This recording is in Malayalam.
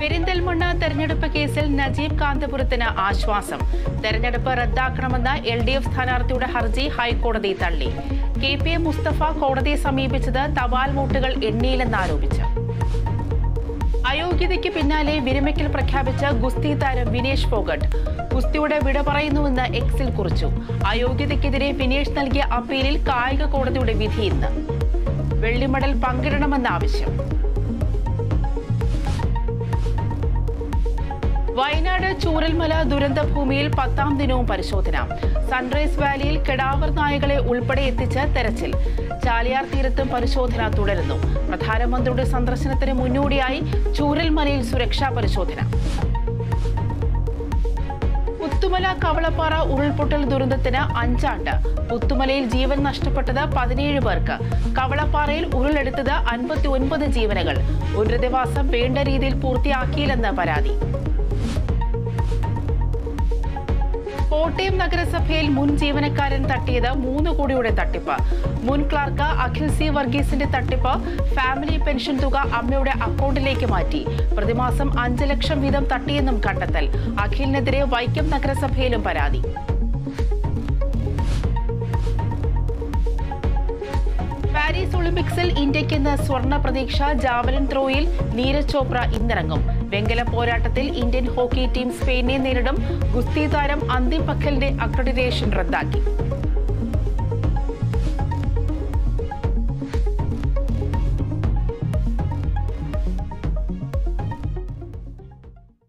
പെരിന്തൽമണ്ണ തെരഞ്ഞെടുപ്പ് കേസിൽ നജീബ് കാന്തപുരത്തിന് ആശ്വാസം. തെരഞ്ഞെടുപ്പ് റദ്ദാക്കണമെന്ന എൽ ഡി എഫ് സ്ഥാനാർത്ഥിയുടെ ഹർജി ഹൈക്കോടതി തള്ളി. കെ പി എ മുസ്തഫ കോടതിയെ സമീപിച്ചത് തപാൽ വോട്ടുകൾ എണ്ണിയില്ലെന്നാരോപിച്ച് അയോഗ്യതയ്ക്ക് പിന്നാലെ വിരമിക്കൽ പ്രഖ്യാപിച്ച ഗുസ്തി താരം വിനേഷ് ഫോഗട്ട്. ഗുസ്തിയുടെ വിട പറയുന്നുവെന്ന് എക്സിൽ കുറിച്ചു. അയോഗ്യതയ്ക്കെതിരെ വിനേഷ് നൽകിയ അപ്പീലിൽ കായിക കോടതിയുടെ വിധി ഇന്ന്. വെള്ളിമെഡൽ പങ്കിടണമെന്ന ആവശ്യം വയനാട് ചൂരൽമല ദുരന്തഭൂമിയിൽ പത്താം ദിനവും പരിശോധന. സൺറൈസ് വാലിയിൽ കെടാവർ നായകളെ ഉൾപ്പെടെ എത്തിച്ച് തെരച്ചിൽ. ചാലിയാർ തീരത്തും പരിശോധന തുടരുന്നു. പ്രധാനമന്ത്രിയുടെ സന്ദർശനത്തിന് മുന്നോടിയായി ചൂരൽമലയിൽ സുരക്ഷാ പരിശോധന. പുത്തുമല കവളപ്പാറ ഉരുൾപൊട്ടൽ ദുരന്തത്തിന് അഞ്ചാണ്ട്. പുത്തുമലയിൽ ജീവൻ നഷ്ടപ്പെട്ടത് പതിനേഴ് പേർക്ക്. കവളപ്പാറയിൽ ഉരുളെടുത്തത് അൻപത്തി ഒൻപത് ജീവനകൾ പുനരധിവാസം വേണ്ട രീതിയിൽ പൂർത്തിയാക്കിയില്ലെന്ന് പരാതി. കോട്ടയം നഗരസഭയിൽ മുൻ ജീവനക്കാരൻ തട്ടിയത് മൂന്ന് കോടിയുടെ തട്ടിപ്പ്. മുൻ ക്ലാർക്ക് അഖിൽ സി വർഗീസിന്റെ തട്ടിപ്പ് ഫാമിലി പെൻഷൻ തുക അമ്മയുടെ അക്കൗണ്ടിലേക്ക് മാറ്റി. പ്രതിമാസം അഞ്ച് ലക്ഷം വീതം തട്ടിയെന്നും കണ്ടെത്തൽ. അഖിലിനെതിരെ വൈക്കം നഗരസഭയിലും പരാതി. പാരീസ് ഒളിമ്പിക്സിൽ ഇന്ത്യയ്ക്ക് ഇന്ന് സ്വർണ പ്രതീക്ഷ ജാവലിൻ ത്രോയിൽ നീരജ് ചോപ്ര ഇന്നിറങ്ങും. വെങ്കല പോരാട്ടത്തിൽ ഇന്ത്യൻ ഹോക്കി ടീം സ്പെയിനെ നേരിടും. ഗുസ്തി താരം അന്തിം അക്രഡിറ്റേഷൻ റദ്ദാക്കി.